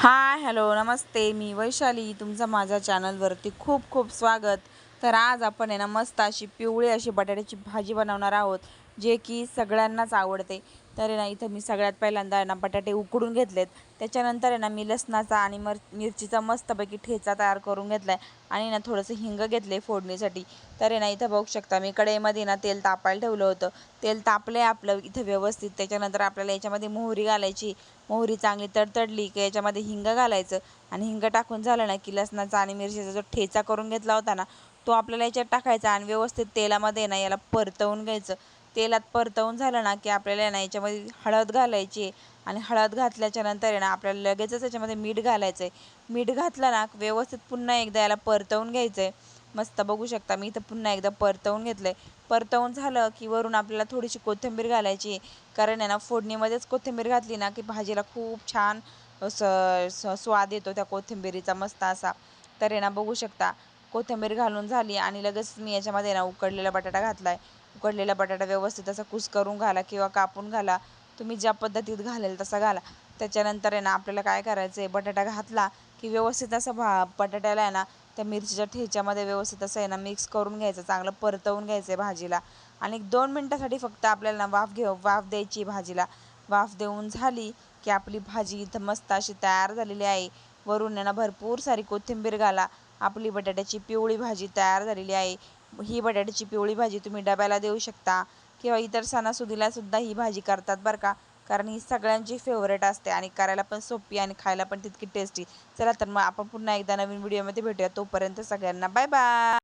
Hi hello नमस्ते मी वैशाली. तुमचं माझ्या चॅनलवरती खूप खूप स्वागत. तर आज आपण आहे ना मस्त अशी पिवळी अशी बटाट्याची भाजी बनवणार आहोत जे की सगळ्यांनाच आवडते. तर ना इथं मी सगळ्यात पहिल्यांदा आहे ना बटाटे उकडून घेतलेत. त्याच्यानंतर आहे ना मी लसणाचा आणि मर मिरचीचा मस्तपैकी ठेचा तयार करून घेतला आहे आणि ना थोडंसं हिंग घेतलं आहे फोडणीसाठी. तर आहे ना इथं बघू शकता मी कढईमध्ये ना तेल तापायला ठेवलं होतं. तेल तापलं आहे आपलं इथं व्यवस्थित. त्याच्यानंतर आपल्याला याच्यामध्ये मोहरी घालायची. मोहरी चांगली तडतडली की याच्यामध्ये हिंग घालायचं. आणि हिंग टाकून झालं ना की लसणाचा आणि मिरचीचा जो ठेचा करून घेतला होता ना तो आपल्याला याच्यात टाकायचा आणि व्यवस्थित तेलामध्ये ना याला परतवून घ्यायचं. तेलात परतवून झालं ना की आपल्याला ना याच्यामध्ये हळद घालायची आणि हळद घातल्याच्या नंतर आहे ना आपल्याला लगेचच याच्यामध्ये मीठ घालायचं आहे मीठ घातलं ना व्यवस्थित पुन्हा एकदा याला परतवून घ्यायचं आहे मस्त बघू शकता मी इथं पुन्हा एकदा परतवून घेतलं आहे परतवून झालं की वरून आपल्याला थोडीशी कोथिंबीर घालायची कारण आहे ना फोडणीमध्येच कोथिंबीर घातली ना की भाजीला खूप छान स स्वाद येतो त्या कोथिंबीरीचा मस्त असा. तर आहे ना बघू शकता. कोथिंबीर घालून झाली आणि लगेच मी याच्यामध्ये ना उकडलेला बटाटा घातला आहे उकडलेला बटाटा व्यवस्थित असा कुस करून घाला किंवा कापून घाला. तुम्ही ज्या पद्धतीत घालेल तसा घाला. त्याच्यानंतर आहे ना आपल्याला काय करायचं आहे बटाटा घातला की व्यवस्थित असं भा बटाट्याला आहे ना त्या मिरचीच्या ठेच्यामध्ये व्यवस्थित असं आहे ना मिक्स करून घ्यायचं चांगलं परतवून घ्यायचं आहे भाजीला. आणि दोन मिनटासाठी फक्त आपल्याला ना वाफ घेऊ वाफ द्यायची भाजीला. वाफ देऊन झाली की आपली भाजी इथं मस्त अशी तयार झालेली आहे. वरून ना भरपूर सारी कोथिंबीर घाला. आपली बटाट्याची पिवळी भाजी तयार झालेली आहे. ही बटाट्याची पिवळी भाजी तुम्ही डब्याला देऊ शकता किंवा इतर सणासुदीला सुद्धा ही भाजी करतात बरं का. कारण ही सगळ्यांची फेवरेट असते आणि करायला पण सोपी आणि खायला पण तितकी टेस्टी चला तर मग आपण पुन्हा एकदा नवीन व्हिडिओमध्ये भेटूया. तोपर्यंत सगळ्यांना बाय बाय